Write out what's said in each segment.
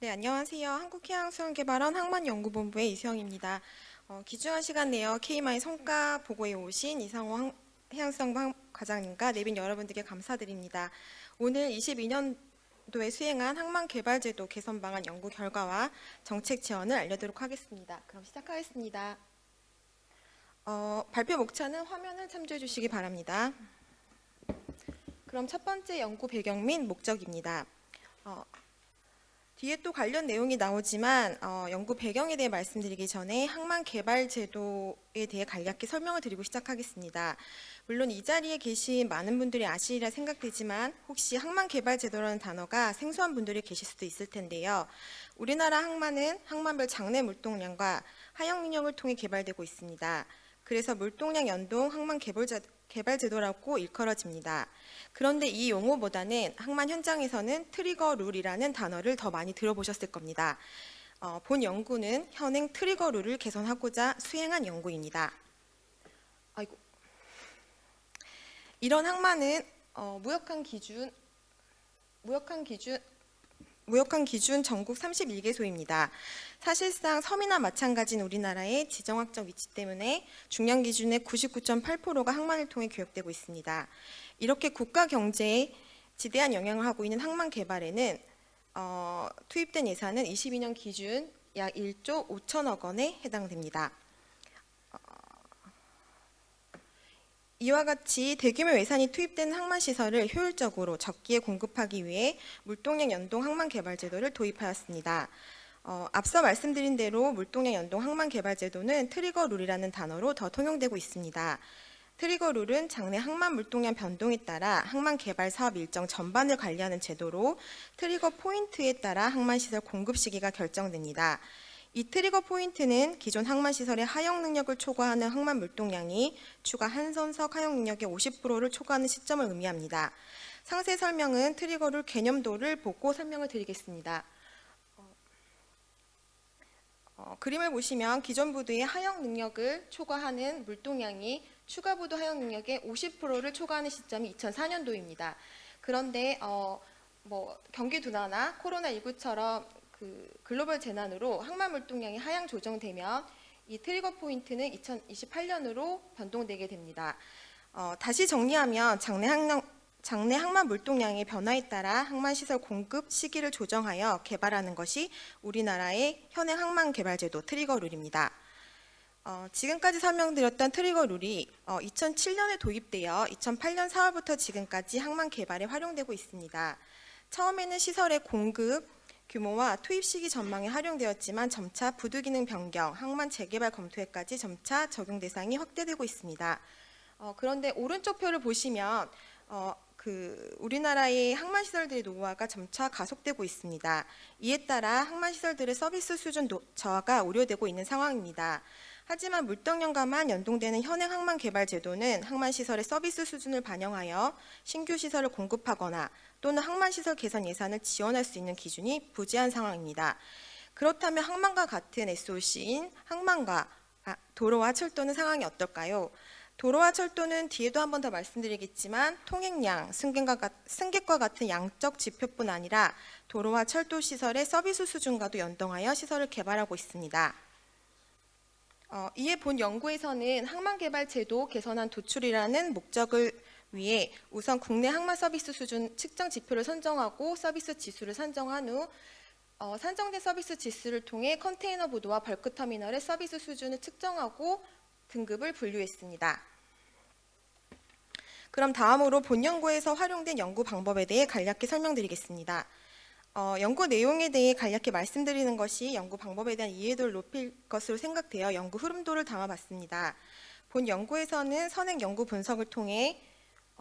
네, 안녕하세요. 한국해양수산개발원 항만연구본부의 이수영입니다. 어, 귀중한 시간 내어 KMI 성과 보고에 오신 이상호 항- 해양수산부 과장님과 내빈 여러분들께 감사드립니다. 오늘 22년도에 수행한 항만개발제도 개선 방안 연구 결과와 정책 제언을 알려드리도록 하겠습니다. 그럼 시작하겠습니다. 어, 발표 목차는 화면을 참조해 주시기 바랍니다. 그럼 첫 번째 연구 배경 및 목적입니다. 어, 뒤에 또 관련 내용이 나오지만 어, 연구 배경에 대해 말씀드리기 전에 항만 개발 제도에 대해 간략히 설명을 드리고 시작하겠습니다. 물론 이 자리에 계신 많은 분들이 아시리라 생각되지만 혹시 항만 개발 제도라는 단어가 생소한 분들이 계실 수도 있을 텐데요. 우리나라 항만은 항만별 장내 물동량과 하역 능력을 통해 개발되고 있습니다. 그래서 물동량 연동 항만 개발 제- 개발 제도라고 일컬어집니다. 그런데 이 용어보다는 항만 현장에서는 트리거 룰이라는 단어를 더 많이 들어보셨을 겁니다. 어, 본 연구는 현행 트리거 룰을 개선하고자 수행한 연구입니다. 아이고. 이런 항만은 어, 무역한 기준 무역한 기준 무역한 기준 전국 31개소입니다. 사실상 섬이나 마찬가지인 우리나라의 지정학적 위치 때문에 중량 기준의 99.8%가 항만을 통해 교역되고 있습니다. 이렇게 국가 경제에 지대한 영향을 하고 있는 항만 개발에는 어, 투입된 예산은 22년 기준 약 1조 5천억 원에 해당됩니다. 이와 같이 대규모 예산이 투입된 항만 시설을 효율적으로 적기에 공급하기 위해 물동량 연동 항만 개발 제도를 도입하였습니다. 어, 앞서 말씀드린 대로 물동량 연동 항만 개발 제도는 트리거 룰이라는 단어로 더 통용되고 있습니다. 트리거 룰은 장내 항만 물동량 변동에 따라 항만 개발 사업 일정 전반을 관리하는 제도로 트리거 포인트에 따라 항만 시설 공급 시기가 결정됩니다. 이 트리거 포인트는 기존 항만 시설의 하역 능력을 초과하는 항만 물동량이 추가 한 선석 하역 능력의 50%를 초과하는 시점을 의미합니다. 상세 설명은 트리거 룰 개념도를 보고 설명을 드리겠습니다. 어, 어, 그림을 보시면 기존 부두의 하역 능력을 초과하는 물동량이 추가 부두 하역 능력의 50%를 초과하는 시점이 2004년도입니다. 그런데 어, 뭐 경기 둔화나 코로나 19처럼 그 글로벌 재난으로 항만 물동량이 하향 조정되면 이 트리거 포인트는 2028년으로 변동되게 됩니다. 어, 다시 정리하면 장내 항 장내 항만 물동량의 변화에 따라 항만 시설 공급 시기를 조정하여 개발하는 것이 우리나라의 현행 항만 개발 제도 트리거 룰입니다. 어, 지금까지 설명드렸던 트리거 룰이 어, 2007년에 도입되어 2008년 4월부터 지금까지 항만 개발에 활용되고 있습니다. 처음에는 시설의 공급 규모와 투입 시기 전망에 활용되었지만 점차 부두 기능 변경, 항만 재개발 검토에까지 점차 적용 대상이 확대되고 있습니다. 어, 그런데 오른쪽 표를 보시면 어, 그 우리나라의 항만 시설들의 노후화가 점차 가속되고 있습니다. 이에 따라 항만 시설들의 서비스 수준 노- 저하가 우려되고 있는 상황입니다. 하지만 물동량과만 연동되는 현행 항만 개발 제도는 항만 시설의 서비스 수준을 반영하여 신규 시설을 공급하거나 또는 항만 시설 개선 예산을 지원할 수 있는 기준이 부재한 상황입니다. 그렇다면 항만과 같은 SOC인 항만과 아, 도로와 철도는 상황이 어떨까요? 도로와 철도는 뒤에도 한 번 더 말씀드리겠지만 통행량, 승객과, 같은 양적 지표뿐 아니라 도로와 철도 시설의 서비스 수준과도 연동하여 시설을 개발하고 있습니다. 어, 이에 본 연구에서는 항만 개발 제도 개선한 도출이라는 목적을 위해 우선 국내 항만 서비스 수준 측정 지표를 선정하고 서비스 지수를 산정한 후 어, 산정된 서비스 지수를 통해 컨테이너 부도와 벌크 터미널의 서비스 수준을 측정하고 등급을 분류했습니다. 그럼 다음으로 본 연구에서 활용된 연구 방법에 대해 간략히 설명드리겠습니다. 어, 연구 내용에 대해 간략히 말씀드리는 것이 연구 방법에 대한 이해도를 높일 것으로 생각되어 연구 흐름도를 담아봤습니다. 본 연구에서는 선행 연구 분석을 통해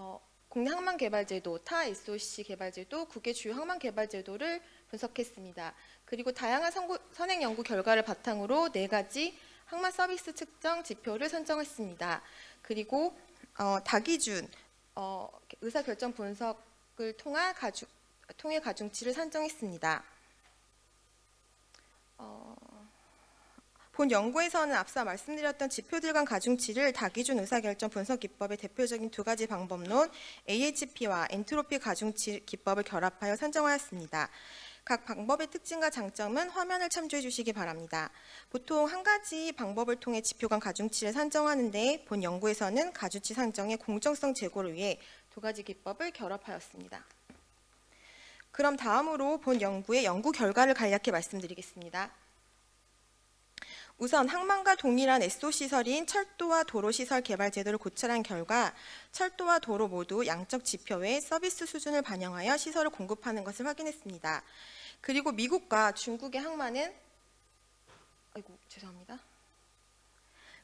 어, 국내 항만 개발 제도, 타 SOC 개발 제도, 국외 주요 항만 개발 제도를 분석했습니다. 그리고 다양한 선구- 선행 연구 결과를 바탕으로 네 가지 항만 서비스 측정 지표를 선정했습니다. 그리고 어, 다기준 어, 의사 결정 분석을 통한 가중, 통해 가중치를 산정했습니다. 어, 본 연구에서는 앞서 말씀드렸던 지표들 간 가중치를 다기준 의사결정 분석 기법의 대표적인 두 가지 방법론 AHP와 엔트로피 가중치 기법을 결합하여 산정하였습니다. 각 방법의 특징과 장점은 화면을 참조해 주시기 바랍니다. 보통 한 가지 방법을 통해 지표 간 가중치를 산정하는데 본 연구에서는 가중치 산정의 공정성 제고를 위해 두 가지 기법을 결합하였습니다. 그럼 다음으로 본 연구의 연구 결과를 간략히 말씀드리겠습니다. 우선 항만과 동일한 에소 시설인 철도와 도로 시설 개발 제도를 고찰한 결과 철도와 도로 모두 양적 지표의 서비스 수준을 반영하여 시설을 공급하는 것을 확인했습니다. 그리고 미국과 중국의 항만은 아이고 죄송합니다.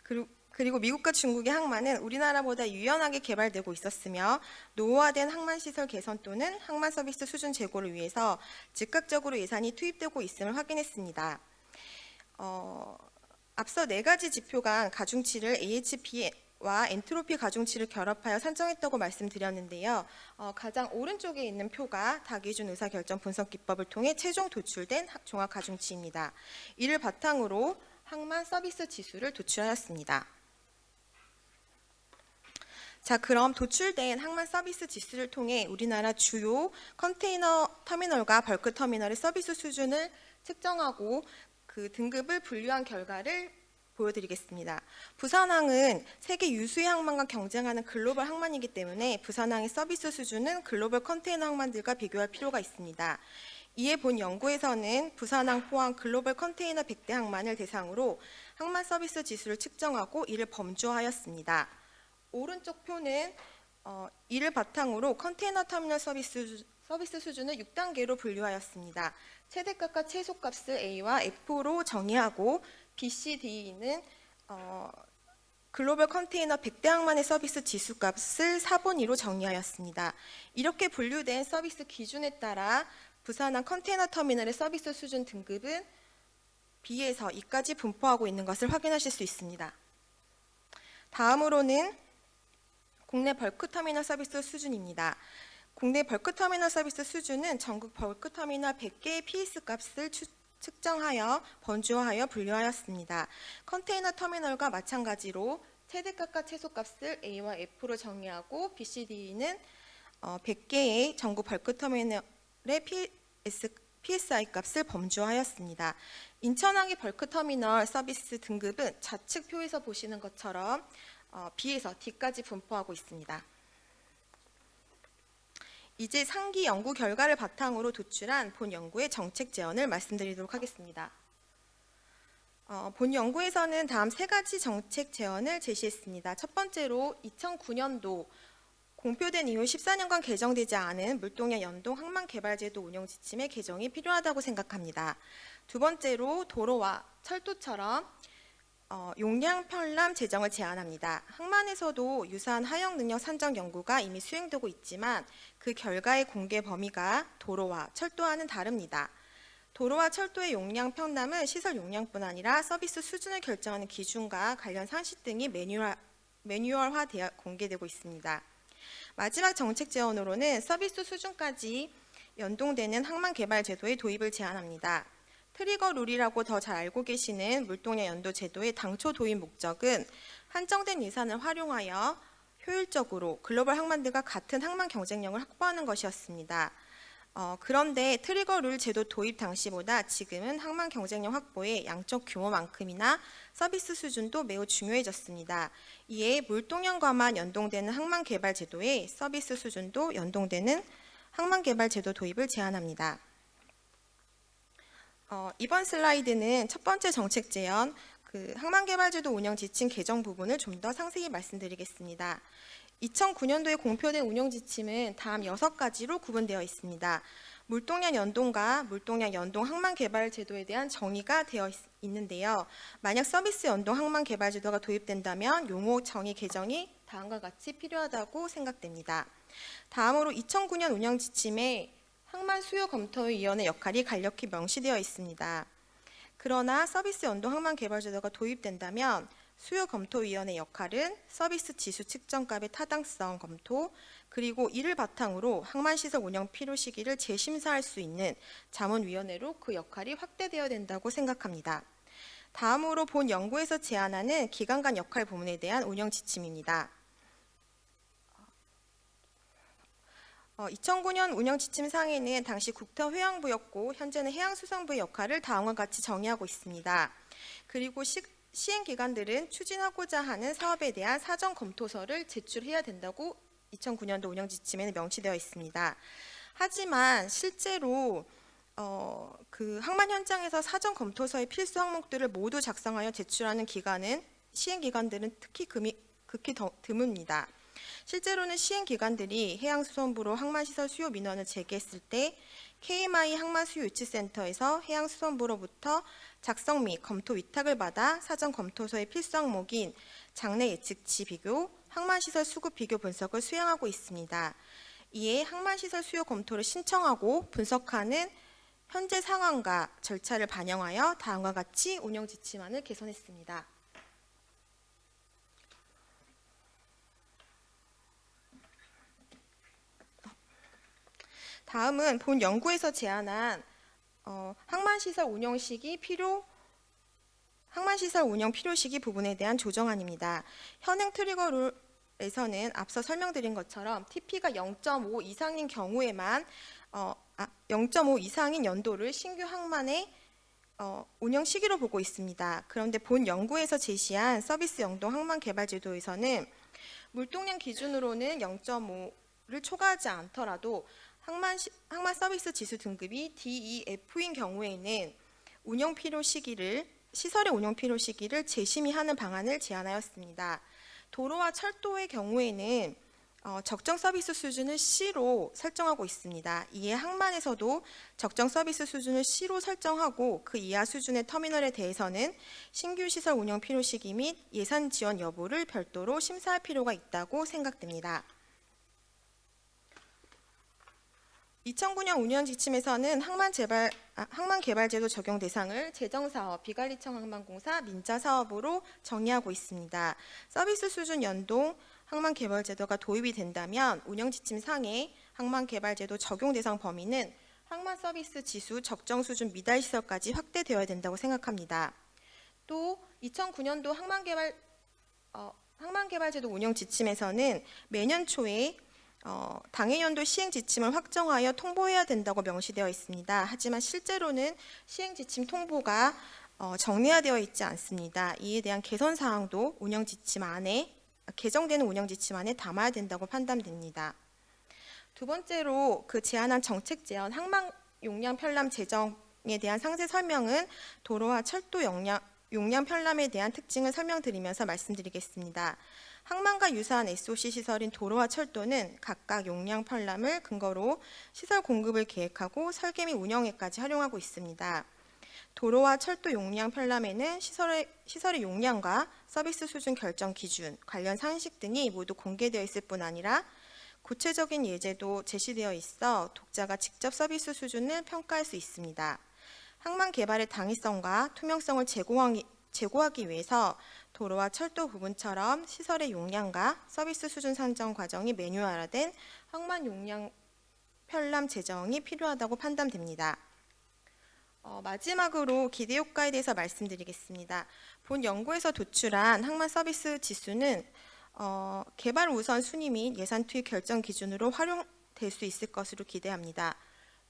그리고 그리고 미국과 중국의 항만은 우리나라보다 유연하게 개발되고 있었으며 노후화된 항만 시설 개선 또는 항만 서비스 수준 제고를 위해서 즉각적으로 예산이 투입되고 있음을 확인했습니다. 어, 앞서 네 가지 지표가 가중치를 AHP와 엔트로피 가중치를 결합하여 산정했다고 말씀드렸는데요. 어, 가장 오른쪽에 있는 표가 다기준 의사결정 분석 기법을 통해 최종 도출된 하- 종합 가중치입니다. 이를 바탕으로 항만 서비스 지수를 도출하였습니다. 자, 그럼 도출된 항만 서비스 지수를 통해 우리나라 주요 컨테이너 터미널과 벌크 터미널의 서비스 수준을 측정하고 그 등급을 분류한 결과를 보여드리겠습니다. 부산항은 세계 유수의 항만과 경쟁하는 글로벌 항만이기 때문에 부산항의 서비스 수준은 글로벌 컨테이너 항만들과 비교할 필요가 있습니다. 이에 본 연구에서는 부산항 포항 글로벌 컨테이너 100대 항만을 대상으로 항만 서비스 지수를 측정하고 이를 범주화하였습니다. 오른쪽 표는 어, 이를 바탕으로 컨테이너 터미널 서비스, 수- 서비스 수준을 6단계로 분류하였습니다. 최대값과 최소값을 A와 F로 정의하고 B, C, D는 어, 글로벌 컨테이너 100대 항만의 서비스 지수값을 4분위로 정의하였습니다. 이렇게 분류된 서비스 기준에 따라 부산항 컨테이너 터미널의 서비스 수준 등급은 B에서 E까지 분포하고 있는 것을 확인하실 수 있습니다. 다음으로는 국내 벌크 터미널 서비스 수준입니다. 국내 벌크 터미널 서비스 수준은 전국 벌크 터미널 100개의 PS 값을 추- 측정하여 번주화하여 분류하였습니다. 컨테이너 터미널과 마찬가지로 최대값과 최소값을 A와 F로 정의하고 BCD는 100개의 전국 벌크 터미널의 PS, PSI 값을 범주화하였습니다. 인천항의 벌크 터미널 서비스 등급은 좌측 표에서 보시는 것처럼 어, B에서 D까지 분포하고 있습니다. 이제 상기 연구 결과를 바탕으로 도출한 본 연구의 정책 제언을 말씀드리도록 하겠습니다. 어, 본 연구에서는 다음 세 가지 정책 제언을 제시했습니다. 첫 번째로 2009년도 공표된 이후 14년간 개정되지 않은 물동의 연동 항만 개발제도 운영 지침의 개정이 필요하다고 생각합니다. 두 번째로 도로와 철도처럼 어, 용량 편람 제정을 제안합니다. 항만에서도 유사한 하역 능력 산정 연구가 이미 수행되고 있지만 그 결과의 공개 범위가 도로와 철도와는 다릅니다. 도로와 철도의 용량 편람은 시설 용량뿐 아니라 서비스 수준을 결정하는 기준과 관련 상식 등이 매뉴얼, 매뉴얼화 되어 공개되고 있습니다. 마지막 정책 제언으로는 서비스 수준까지 연동되는 항만 개발 제도의 도입을 제안합니다. 트리거 룰이라고 더 잘 알고 계시는 물동량 연도 제도의 당초 도입 목적은 한정된 예산을 활용하여 효율적으로 글로벌 항만들과 같은 항만 경쟁력을 확보하는 것이었습니다. 어, 그런데 트리거 룰 제도 도입 당시보다 지금은 항만 경쟁력 확보의 양적 규모만큼이나 서비스 수준도 매우 중요해졌습니다. 이에 물동량과만 연동되는 항만 개발 제도의 서비스 수준도 연동되는 항만 개발 제도 도입을 제안합니다. 어, 이번 슬라이드는 첫 번째 정책 제언, 그 항만개발제도 운영 지침 개정 부분을 좀 더 상세히 말씀드리겠습니다. 2009년도에 공표된 운영 지침은 다음 여섯 가지로 구분되어 있습니다. 물동량 연동과 물동량 연동 항만 개발 제도에 대한 정의가 되어 있, 있는데요. 만약 서비스 연동 항만 개발 제도가 도입된다면 용어 정의 개정이 다음과 같이 필요하다고 생각됩니다. 다음으로 2009년 운영 지침에 항만 수요 검토위원회 역할이 간략히 명시되어 있습니다. 그러나 서비스 연동 항만 개발 제도가 도입된다면 수요 검토위원회 역할은 서비스 지수 측정값의 타당성 검토 그리고 이를 바탕으로 항만 시설 운영 필요 시기를 재심사할 수 있는 자문위원회로 그 역할이 확대되어야 된다고 생각합니다. 다음으로 본 연구에서 제안하는 기관 간 역할 부문에 대한 운영 지침입니다. 어, 2009년 운영 지침 상에는 당시 국토해양부였고 현재는 해양수산부의 역할을 다음과 같이 정의하고 있습니다. 그리고 시, 시행 기관들은 추진하고자 하는 사업에 대한 사전 검토서를 제출해야 된다고 2009년도 운영 지침에는 명시되어 있습니다. 하지만 실제로 어, 그 항만 현장에서 사전 검토서의 필수 항목들을 모두 작성하여 제출하는 기관은 시행 기관들은 특히 금이, 극히 더, 드뭅니다. 실제로는 시행 기관들이 해양수산부로 항만시설 수요 민원을 제기했을 때 KMI 항만수요유치센터에서 해양수산부로부터 작성 및 검토 위탁을 받아 사전 검토서의 필수 항목인 장래 예측치 비교, 항만시설 수급 비교 분석을 수행하고 있습니다. 이에 항만시설 수요 검토를 신청하고 분석하는 현재 상황과 절차를 반영하여 다음과 같이 운영 지침안을 개선했습니다. 다음은 본 연구에서 제안한 어, 항만시설 운영 시기 필요 항만시설 운영 필요 시기 부분에 대한 조정안입니다. 현행 트리거 룰에서는 앞서 설명드린 것처럼 TP가 0.5 이상인 경우에만 어, 아, 0.5 이상인 연도를 신규 항만의 어, 운영 시기로 보고 있습니다. 그런데 본 연구에서 제시한 서비스 영동 항만 개발 제도에서는 물동량 기준으로는 0.5를 초과하지 않더라도 항만, 시- 항만 서비스 지수 등급이 DEF인 경우에는 운영 필요 시기를 시설의 운영 필요 시기를 재심의하는 방안을 제안하였습니다. 도로와 철도의 경우에는 어, 적정 서비스 수준을 C로 설정하고 있습니다. 이에 항만에서도 적정 서비스 수준을 C로 설정하고 그 이하 수준의 터미널에 대해서는 신규 시설 운영 필요 시기 및 예산 지원 여부를 별도로 심사할 필요가 있다고 생각됩니다. 2009년 운영 지침에서는 항만 개발 아, 항만 개발 제도 적용 대상을 재정 사업, 비관리청 항만공사, 민자 사업으로 정의하고 있습니다. 서비스 수준 연동 항만 개발 제도가 도입이 된다면 운영 지침 상에 항만 개발 제도 적용 대상 범위는 항만 서비스 지수 적정 수준 미달 시설까지 확대되어야 된다고 생각합니다. 또 2009년도 항만 개발 어, 항만 개발 제도 운영 지침에서는 매년 초에 어, 당해연도 시행 지침을 확정하여 통보해야 된다고 명시되어 있습니다. 하지만 실제로는 시행 지침 통보가 어, 정리화되어 있지 않습니다. 이에 대한 개선 사항도 운영 지침 안에 개정되는 운영 지침 안에 담아야 된다고 판단됩니다. 두 번째로 그 제안한 정책 제안 항만 용량 편람 재정에 대한 상세 설명은 도로와 철도 용량 용량 편람에 대한 특징을 설명드리면서 말씀드리겠습니다. 항만과 유사한 SOC 시설인 도로와 철도는 각각 용량 편람을 근거로 시설 공급을 계획하고 설계 및 운영에까지 활용하고 있습니다. 도로와 철도 용량 편람에는 시설의, 시설의 용량과 서비스 수준 결정 기준, 관련 상식 등이 모두 공개되어 있을 뿐 아니라 구체적인 예제도 제시되어 있어 독자가 직접 서비스 수준을 평가할 수 있습니다. 항만 개발의 당위성과 투명성을 제공하기, 제고하기 위해서 도로와 철도 부분처럼 시설의 용량과 서비스 수준 산정 과정이 매뉴얼화된 항만 용량 편람 제정이 필요하다고 판단됩니다. 어, 마지막으로 기대 효과에 대해서 말씀드리겠습니다. 본 연구에서 도출한 항만 서비스 지수는 어, 개발 우선 순위 및 예산 투입 결정 기준으로 활용될 수 있을 것으로 기대합니다.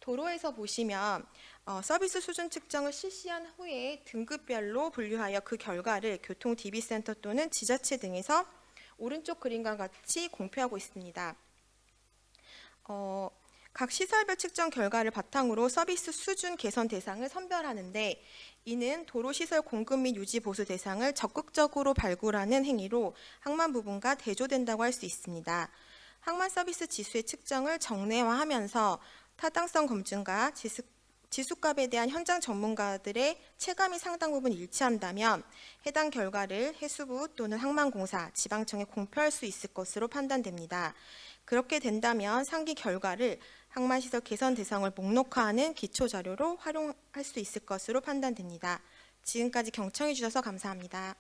도로에서 보시면 어, 서비스 수준 측정을 실시한 후에 등급별로 분류하여 그 결과를 교통 DB 센터 또는 지자체 등에서 오른쪽 그림과 같이 공표하고 있습니다. 어, 각 시설별 측정 결과를 바탕으로 서비스 수준 개선 대상을 선별하는데 이는 도로 시설 공급 및 유지 보수 대상을 적극적으로 발굴하는 행위로 항만 부분과 대조된다고 할 수 있습니다. 항만 서비스 지수의 측정을 정례화하면서 타당성 검증과 지수, 지수값에 대한 현장 전문가들의 체감이 상당 부분 일치한다면 해당 결과를 해수부 또는 항만공사, 지방청에 공표할 수 있을 것으로 판단됩니다. 그렇게 된다면 상기 결과를 항만시설 개선 대상을 목록화하는 기초 자료로 활용할 수 있을 것으로 판단됩니다. 지금까지 경청해 주셔서 감사합니다.